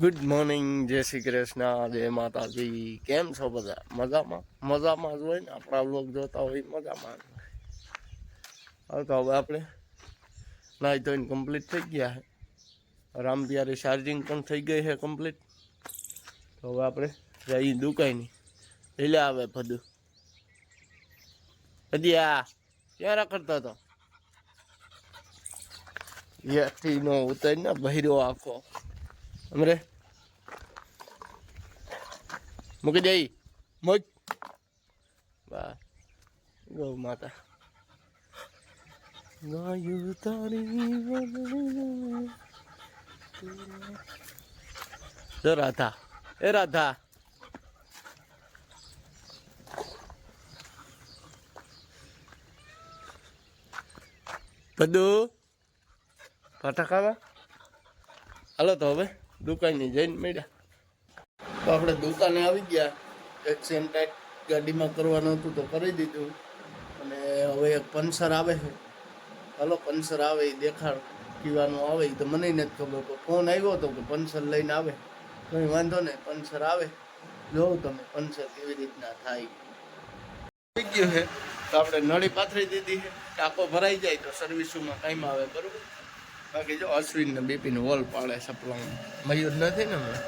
Good morning જય શ્રી કૃષ્ણ, જય માતાજી. કેમ છો બધા? મજામાં? મજામાં જ હોય ને? આપણા લોક જોતા હોય મજામાં. હવે તો હવે આપણે નાહી ધોઈને કમ્પ્લીટ થઈ ગયા છે રામ પ્યારી ચાર્જિંગ પણ થઈ ગઈ છે કમ્પ્લીટ તો હવે આપણે જઈ દુકાની. એટલે આવે બધું હજી આ ક્યાં રખડતો હતો? યાથી નો ઉતર ને બહેરો આખો. અમરે. મૂકી દે મૂક. બા ગૌ માતા. ગાયું તારી. જો રાધા. એ રાધા. બધું ફટાકામાં હાલો તો હવે. દુકાને જઈને મળ્યા. તો આપણે દુકાને આવી ગયા. એક્સિડન્ટ ગાડીમાં કરવાનું હતું તો કરી દીધું. અને હવે એક પંચર આવે છે. હલો પંચર આવે એ દેખાડ પીવાનું આવે તો મને નથી ખબર. પણ ફોન આવ્યો હતો કે પંચર લઈને આવે. કંઈ વાંધો નહીં પંચર આવે. જોઉં તમે પંચર કેવી રીતના થાય. થઈ ગયું છે. તો આપણે નળી પાથરી દીધી છે. ટાંકો ભરાઈ જાય તો સર્વિસમાં કાંઈમાં આવે, બરોબર? બાકી જો અશ્વિન ને બિપિન વોલ પાડે સપલામાં મયુર નથી ને હમણાં?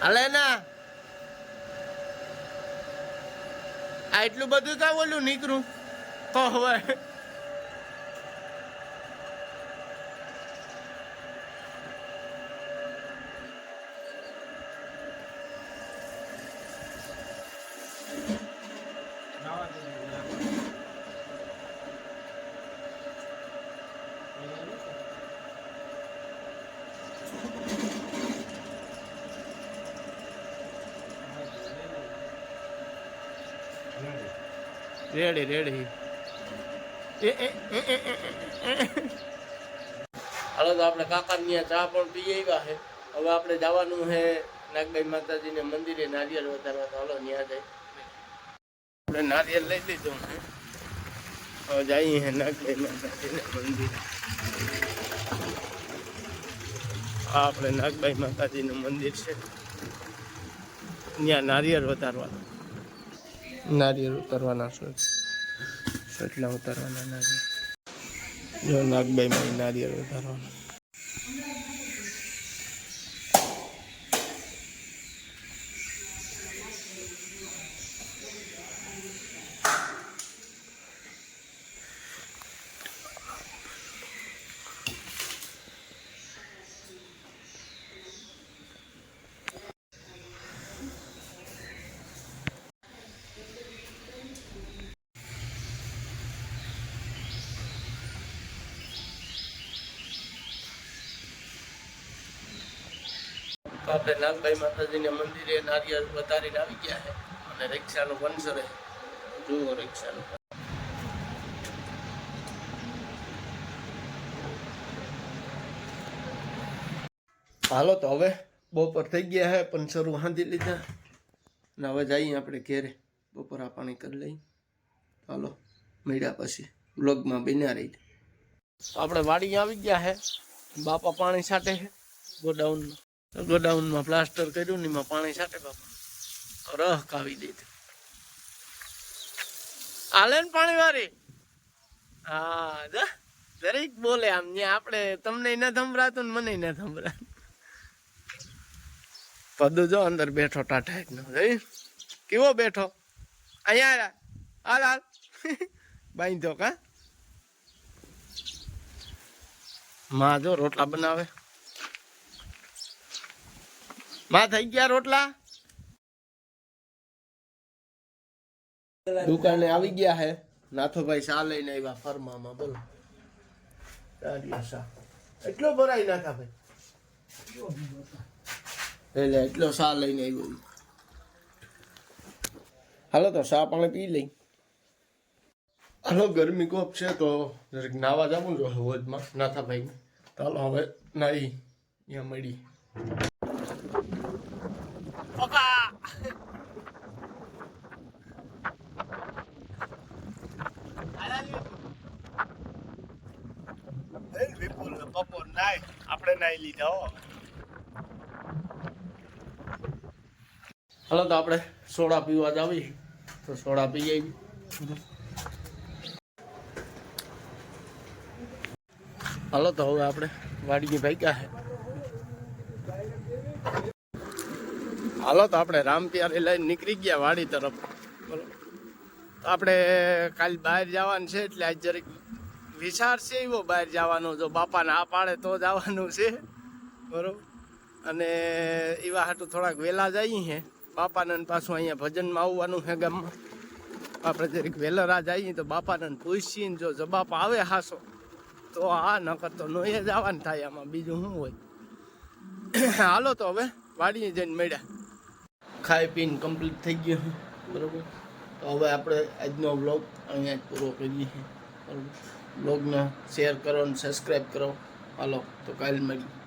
હાલે ના. આ એટલું બધું કા ઓલું નીકળું તો હવે. રેડી રેડી એ એ એ. હાલો તો આપણે કાકા ત્યાં ચા પણ પી આવ્યા છે. હવે આપણે જવાનું છે નાગબાઈ માતાજીને મંદિરે નારિયેળ વધારવા. તો હાલો ત્યાં જાય. આપણે નારિયેળ લઈ લીધું જઈએ માતાજીને મંદિરે આપણે નાગભાઈ માતાજીનું મંદિર છે. ત્યાં નારિયેળ વધારવાનું નારિયેળ ઉતારવાના છે. એટલા ઉતારવાના નારિયેળ. જો નાગભાઈમાં નારિયેળ ઉતારવાના. આપણે નાગબાઈ માતાજીને મંદિરે નારિયેળ વધારીને આવી ગયા છે અને રિક્ષાનું વંશરે જુઓ રિક્ષાનું. હાલો તો હવે બપોર થઈ ગયા છે શરૂ હાંધી લીધા. અને હવે જઈએ આપણે ઘેરે. બપોરા પાણી કરી લઈ હાલો, મળ્યા પછી વ્લોગમાં બન્યા રહી આપણે વાડી આવી ગયા છે. બાપા પાણી છાંટે છે ગોડાઉનમાં. ગોડાઉનમાં પ્લાસ્ટર કર્યું ને એમાં પાણી છાંટે બાપા. રહ કાવી દીધું આલે ને પાણી વાળી હા દરેક બોલે આમ ને આપણે તમને ન સંભળાતું ને મને ન સંભળાતું. પદુ જો અંદર બેઠો ટાટા નો જઈ કેવો બેઠો? અહીંયા હાલ હાલ. બાંધો કા? માં જો રોટલા બનાવે. માં થઈ ગયા રોટલા? દુકાને આવી ગયા હે. નાથોભાઈ શા લઈને આવ્યા ફરમામાં, બોલો. એટલો ભરાય નાથા ભાઈ? એટલે એટલો શા લઈને આવ્યો હાલો તો શા પાણી પી લઈ. હાલો, ગરમી કોપ છે તો જરીક નાવા જવું જો હોજમાં નાથાભાઈ ચાલો હવે નાઈ, અહીંયા મળી. પપ્પા વિપુલ પપ્પો નાય આપણે નાઈ લીધા હો. હાલો તો આપણે સોડા પીવા જ આવી તો સોડા પી જઈ હાલો તો હવે આપણે વાડીની ભાગ્યા છે હાલો તો આપણે રામપિયારી લઈને નીકળી ગયા વાડી તરફ. બરોબર આપણે કાલ બહાર જવાનું છે એટલે આજ જરીક વિચાર છે એવો બહાર જવાનો. જો બાપાને આ પાડે તો જવાનું છે. બરોબર અને એવા હાટું થોડાક વહેલા જઈએ હે. બાપાને પાછું અહીંયા ભજનમાં આવવાનું છે ગામમાં. આપણે જરીક વહેલા જઈએ તો બાપાને પૂછીને જો જવાબ આવે હાસો, તો આ નકર તો નોય જ આવવાનું થાય આમાં. બીજું શું હોય? હાલો તો હવે, વાડીએ જઈને મળ્યા. ખાઈ પીને કમ્પ્લીટ થઈ ગયું. છે બરાબર? તો હવે આપણે આજનો વ્લોગ અહીંયા જ પૂરો કરીએ. બરોબર? વ્લોગને શેર કરો અને સબસ્ક્રાઈબ કરો. હાલો, તો કાલે મળીએ.